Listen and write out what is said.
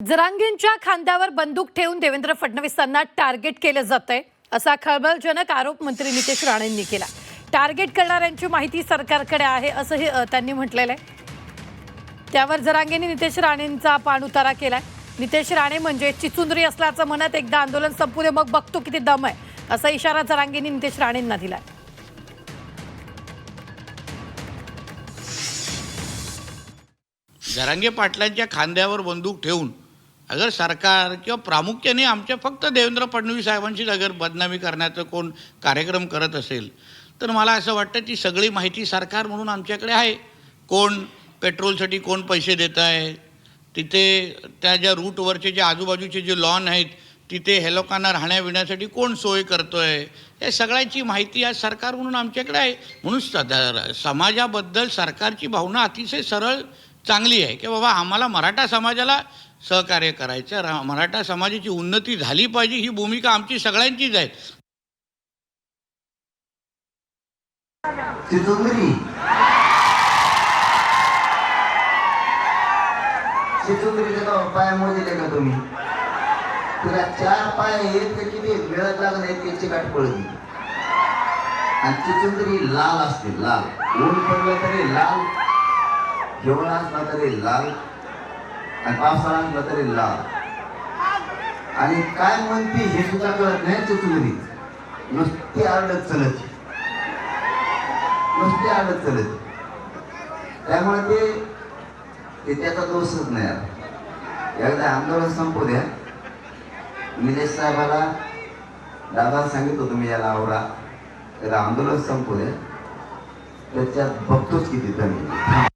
जरांगींच्या खांद्यावर बंदूक ठेवून देवेंद्र फडणवीसांना टार्गेट केलं जातंय असा खळबळजनक आरोप मंत्री नितेश राणेंनी केला. टार्गेट करणाऱ्यांची माहिती सरकारकडे आहे असंही त्यांनी म्हटलेलं आहे. त्यावर जरांगेंनी नितेश राणेंचा पाणउतारा केलाय. नितेश राणे म्हणजे चिचुंदरी असल्याचं म्हणत एकदा आंदोलन संपू दे मग बघतो किती दम आहे असा इशारा जरांगेंनी नितेश राणेंना दिलाय. जरांगे पाटलांच्या खांद्यावर बंदूक ठेवून अगर सरकार किंवा प्रामुख्याने आमच्या फक्त देवेंद्र फडणवीस साहेबांचीच अगर बदनामी करण्याचं कोण कार्यक्रम करत असेल तर मला असं वाटतं ती सगळी माहिती सरकार म्हणून आमच्याकडे आहे. कोण पेट्रोलसाठी कोण पैसे देत आहे तिथे त्या ज्या रूटवरचे जे आजूबाजूचे जे लॉन आहेत तिथे हे लोकांना राहण्याबिण्यासाठी कोण सोय करतो आहे या सगळ्याची माहिती आज सरकार म्हणून आमच्याकडे आहे. म्हणून सदा समाजाबद्दल सरकारची भावना अतिशय सरळ चांगली आहे. की बाबा आम्हाला मराठा समाजाला सहकार्य करायचं. रा मराठा समाजाची उन्नती झाली पाहिजे ही भूमिका आमची सगळ्यांचीच आहे. पाय मोजले का तुम्ही? तुला चार पाय आहेत का किती आहेत? मिळत लागत आहेत त्याची गाठ पळली आणि चिचुंदरी लाल असते लाल. ऊन पडलं तरी लाल जेवण असला तरी लाल. आणि पावसाळा तरी लाल आणि काय म्हणते हे सुद्धा कळत नाही चिचुंदरी नुसती आडत चलत. नुसती आडत चलत. त्यामुळे ते ते त्याचा दोषच नाही एकदा आंदोलन संपू द्या. निलेश साहेबाला दादा सांगितलं तुम्ही याला आवरा. त्याला आंदोलन संपू द्या. त्याच्यात बघतोच किती तरी.